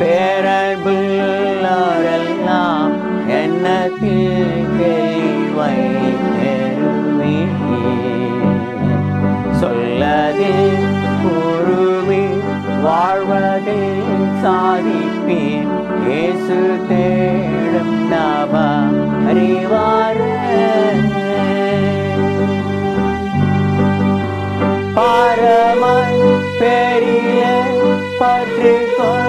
பேரன்புள்ளோரெல்லாம் எண்ணத்தில் தெளிவை பெறுவே சொல்லதே கூறுவே வாழ்வதே சாதிப்பேன் இயேசு தேடும் நப அறிவாரே. பாரமாய் பெரிய பற்று கொள்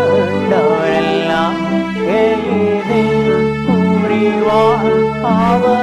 power.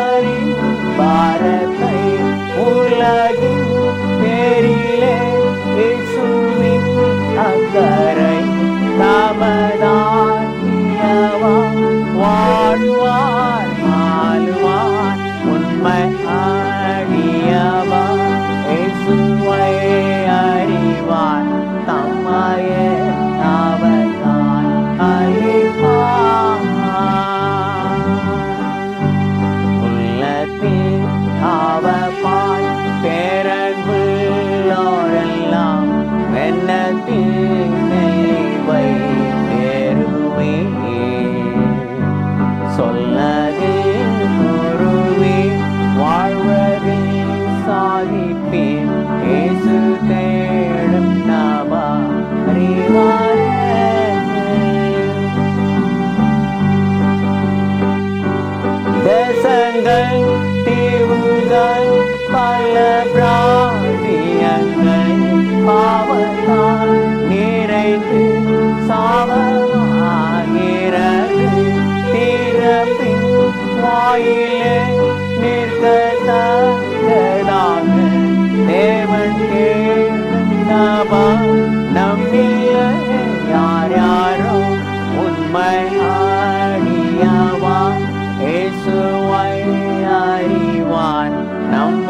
சாதிப்பேன் இயேசு தேடும் நபா. அறிவாரே. தேசங்கள் தீவுகள் பல பிரா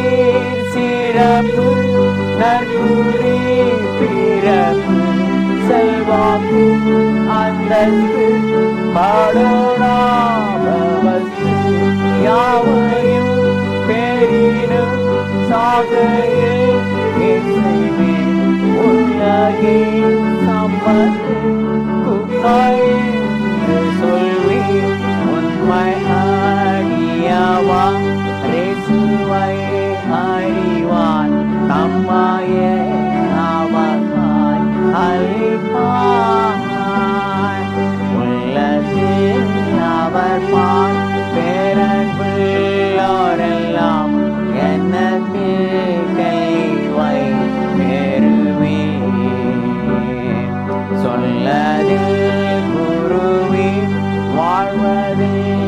செல்வம் சீர் சிறப்பு நற்குறி பிறப்பு செல்வாக்கு அந்தஸ்து பாடோடாபவஸ்து யாவையும் பெரினும் சாகையில் செய்வேன் உலகின் சம்பத்து வாழ்வதே குருவி வாழ்வதே.